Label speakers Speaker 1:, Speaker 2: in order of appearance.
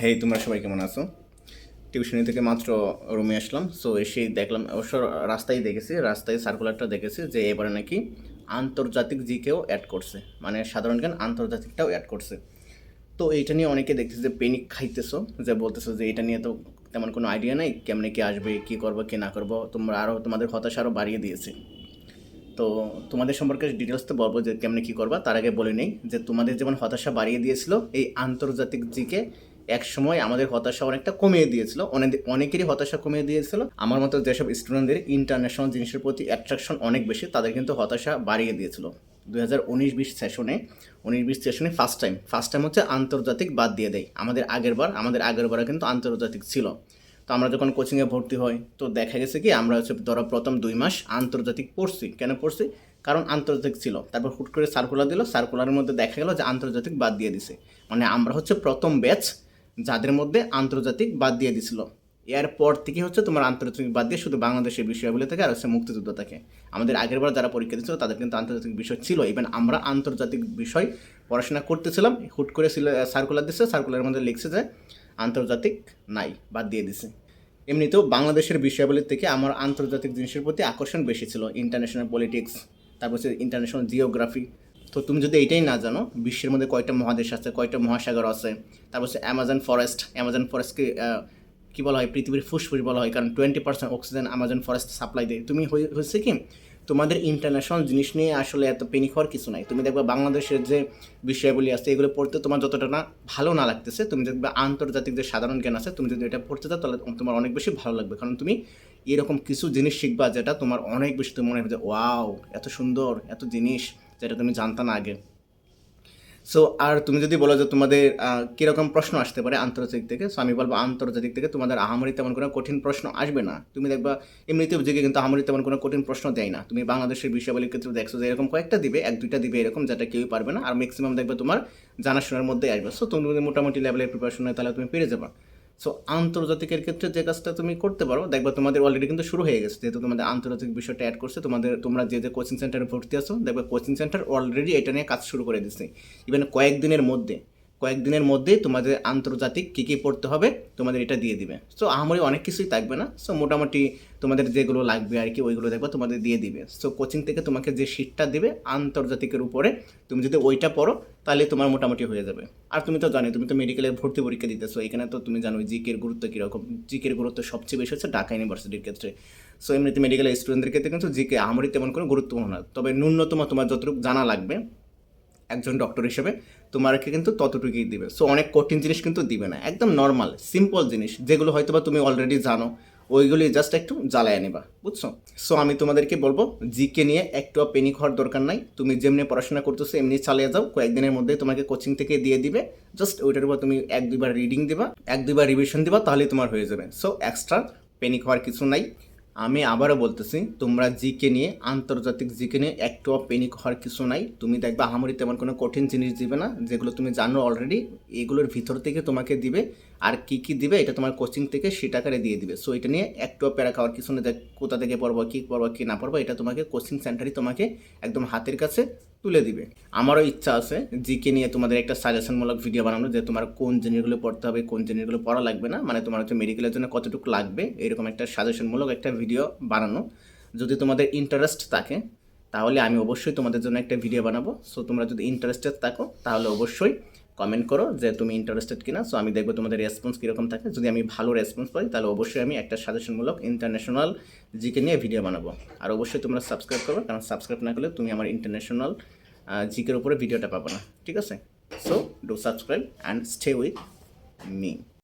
Speaker 1: হেই তোমরা সবাই কেমন আছো? টিউশনি থেকে মাত্র রুমে আসলাম। সো এসে দেখলাম, অবশ্য রাস্তায় দেখেছি, রাস্তায় সার্কুলারটা দেখেছি যে এবারে নাকি আন্তর্জাতিক জিকেও অ্যাড করছে। মানে সাধারণ জ্ঞান আন্তর্জাতিকটাও অ্যাড করছে। তো এইটা নিয়ে অনেকে দেখতেছে যে পেনিক খাইতেছো, যে বলতেছো যে এটা নিয়ে তো তেমন কোনো আইডিয়া নেই, কেমনে কি আসবে, কি করব, কি না করব, তোমরা আরও তোমাদের হতাশা আরও বাড়িয়ে দিয়েছে। তো তোমাদের সম্পর্কে ডিটেলস তো বলব যে কেমনে কী করবা, তার আগে বলে নেই যে তোমাদের যেমন হতাশা বাড়িয়ে দিয়েছিল, এই আন্তর্জাতিক জিকে এক সময় আমাদের হতাশা অনেকটা কমিয়ে দিয়েছিল। অনেক অনেকেরই হতাশা কমিয়ে দিয়েছিল। আমার মতো যেসব স্টুডেন্টদের ইন্টারন্যাশনাল জিনিসের প্রতি অ্যাট্রাকশন অনেক বেশি, তাদের কিন্তু হতাশা বাড়িয়ে দিয়েছিল। দুই হাজার উনিশ বিশ সেশনে উনিশ বিশ সেশনে ফার্স্ট টাইম ফার্স্ট টাইম হচ্ছে আন্তর্জাতিক বাদ দিয়ে দেয়। আমাদের আগের বার, আমাদের আগের বার কিন্তু আন্তর্জাতিক ছিল। তো আমরা যখন কোচিংয়ে ভর্তি হই, তো দেখা গেছে কি, আমরা হচ্ছে ধরো প্রথম দুই মাস আন্তর্জাতিক পড়ছি। কেন পড়ছি? কারণ আন্তর্জাতিক ছিল। তারপর হুট করে সার্কুলার দিল। সার্কুলারের মধ্যে দেখা গেল যে আন্তর্জাতিক বাদ দিয়ে দিছে। মানে আমরা হচ্ছে প্রথম ব্যাচ যাদের মধ্যে আন্তর্জাতিক বাদ দিয়ে দিছিল। এরপর থেকে হচ্ছে তোমার আন্তর্জাতিক বাদ দিয়ে শুধু বাংলাদেশের বিষয়গুলো থেকে আর হচ্ছে মুক্তিযুদ্ধ থাকে। আমাদের আগের বার যারা পরীক্ষা দিচ্ছিল তাদের কিন্তু আন্তর্জাতিক বিষয় ছিল। ইভেন আমরা আন্তর্জাতিক বিষয় পড়াশোনা করতেছিলাম, হুট করে সার্কুলার দিচ্ছে সার্কুলারের মধ্যে লিখছে যে আন্তর্জাতিক নাই, বাদ দিয়ে দিছে। এমনিতেও বাংলাদেশের বিষয়াবলীর থেকে আমার আন্তর্জাতিক জিনিসের প্রতি আকর্ষণ বেশি ছিল। ইন্টারন্যাশনাল পলিটিক্স তারপর হচ্ছে ইন্টারন্যাশনাল জিওগ্রাফি তো তুমি যদি এইটাই না জানো, বিশ্বের মধ্যে কয়টা মহাদেশ আছে, কয়টা মহাসাগর আছে, তারপর হচ্ছে অ্যামাজন ফরেস্ট অ্যামাজন ফরেস্টকে কী বলা হয়, পৃথিবীর ফুসফুস বলা হয়, কারণ twenty percent oxygen Amazon forest supply দেয়। তুমি হয়েছে কি, তোমাদের ইন্টারন্যাশনাল জিনিস নিয়ে আসলে এত পেনি হওয়ার কিছু নাই। তুমি দেখবে বাংলাদেশের যে বিষয়গুলি আছে, এগুলো পড়তে তোমার যতটা না ভালো না লাগতেছে, তুমি দেখবে আন্তর্জাতিক যে সাধারণ জ্ঞান আছে, তুমি যদি এটা পড়তে চাও, তাহলে তোমার অনেক বেশি ভালো লাগবে। কারণ তুমি এরকম কিছু জিনিস শিখবা, যেটা তোমার অনেক বেশি তুমি মনে হবে যে, ওয়াও, এত সুন্দর, এত জিনিস। যেটা তুমি জানতা না আগে। সো আর তুমি যদি বলো যে তোমাদের কীরকম প্রশ্ন আসতে পারে আন্তর্জাতিক থেকে সো আমি বলব আন্তর্জাতিক থেকে তোমাদের আহামরি তেমন কোনো কঠিন প্রশ্ন আসবে না। তুমি দেখবা এমনিতেও যে কিন্তু আহামরি তেমন কোনো কঠিন প্রশ্ন দেয় না। তুমি বাংলাদেশের বিষয়াবলীর ক্ষেত্রে দেখছ যে এরকম কয়েকটা দিবে, এক দুইটা দিবে এরকম, যেটা কেউই পারবে না। আর ম্যাক্সিমাম দেখবে তোমার জানাশোনার মধ্যে আসবে। সো তুমি মোটামুটি লেভেলের প্রিপারেশন হয়, তাহলে তুমি পেরে যাবা। সো আন্তর্জাতিকের ক্ষেত্রে যে কাজটা তুমি করতে পারো, দেখবা তোমাদের অলরেডি কিন্তু শুরু হয়ে গেছে। যেহেতু তোমাদের আন্তর্জাতিক বিষয়টা অ্যাড করছে, তোমাদের, তোমরা যে যে কোচিং সেন্টারে ভর্তি আছো, দেখবে কোচিং সেন্টার অলরেডি এটা নিয়ে কাজ শুরু করে দিচ্ছে ইভেন কয়েকদিনের মধ্যে। কয়েকদিনের মধ্যে তোমাদের আন্তর্জাতিক কী কী পড়তে হবে, তোমাদের এটা দিয়ে দিবে। সো আমারই অনেক কিছুই থাকবে না। সো মোটামুটি তোমাদের যেগুলো লাগবে আর কি, ওইগুলো দেখবে তোমাদের দিয়ে দিবে। সো কোচিং থেকে তোমাকে যে শিটটা দিবে আন্তর্জাতিকের উপরে, তুমি যদি ওইটা পড়ো, তাহলে তোমার মোটামুটি হয়ে যাবে। আর তুমি তো জানো তুমি তো মেডিকেলের ভর্তি পরীক্ষা দিতেছো, এখানে তো তুমি জানো জিকের গুরুত্ব কীরকম। জিকের গুরুত্ব সবচেয়ে বেশি হচ্ছে ঢাকা ইউনিভার্সিটির ক্ষেত্রে। সো এমনিতে মেডিকেল স্টুডেন্টদের ক্ষেত্রে কিন্তু জিকে আমারই তেমন কোনো গুরুত্বপূর্ণ না। তবে ন্যূনতম তোমার যতটুকু জানা লাগবে একজন ডক্টর হিসেবে তোমাকে কিন্তু ততটুকুই দিবে। সো অনেক কঠিন জিনিস কিন্তু দিবে না। একদম নর্মাল সিম্পল জিনিস, যেগুলো হয়তো বা তুমি অলরেডি জানো, ওইগুলি জাস্ট একটু জ্বালায় নিবা, বুঝছ? সো আমি তোমাদেরকে বলব জিকে নিয়ে একটু পেনিক হওয়ার দরকার নাই। তুমি যেমনি পড়াশোনা করতেছো, এমনি চালিয়ে যাও। কয়েকদিনের মধ্যে তোমাকে কোচিং থেকে দিয়ে দিবে। জাস্ট ওইটার উপর তুমি এক দুইবার রিডিং দিবা, এক দুইবার রিভিশন দিবা, তাহলেই তোমার হয়ে যাবে। সো এক্সট্রা পেনিক হওয়ার কিছু নাই। আমি আবারও বলতেছি, তোমরা জিকে নিয়ে, আন্তর্জাতিক জিকে নিয়ে একটু পেনিক হওয়ার কিছু নাই। তুমি দেখবে আহামরি তেমন কোনো কঠিন জিনিস দিবে না, যেগুলো তুমি জানো অলরেডি এগুলোর ভিতর থেকে তোমাকে দিবে। আর কি কি দিবে, এটা তোমার কোচিং থেকে সেটা আকারে দিয়ে দিবে। সো এটা নিয়ে একটু প্যারা খাওয়ার কিছু না কোথা থেকে পড়ব, কী পড়ব, কী না পড়ব, এটা তোমাকে কোচিং সেন্টারই তোমাকে একদম হাতের কাছে তুলে দিবে। আমারও ইচ্ছা আছে জিকে নিয়ে তোমাদের একটা সাজেশনমূলক ভিডিও বানানো যে তোমার কোন জিনিসগুলো পড়তে হবে, কোন জিনিসগুলো পড়া লাগবে না। মানে তোমার হচ্ছে মেডিকেলের জন্য কতটুকু লাগবে, এরকম একটা সাজেশনমূলক একটা ভিডিও বানানো। যদি তোমাদের ইন্টারেস্ট থাকে, তাহলে আমি অবশ্যই তোমাদের জন্য একটা ভিডিও বানাবো। সো তোমরা যদি ইন্টারেস্টেড থাকো, তাহলে অবশ্যই কমেন্ট করো যে তুমি ইন্টারেস্টেড কিনা। সো আমি দেখব তোমাদের রেসপন্স কীরকম থাকে। যদি আমি ভালো রেসপন্স পাই, তাহলে অবশ্যই আমি একটা সাজেশনমূলক ইন্টারন্যাশনাল জিকে নিয়ে ভিডিও বানাবো। আর অবশ্যই তোমরা সাবস্ক্রাইব করো, কারণ সাবস্ক্রাইব না করলে তুমি আমার ইন্টারন্যাশনাল জিকের উপরে ভিডিওটা পাবো না। ঠিক আছে? So do subscribe and stay with me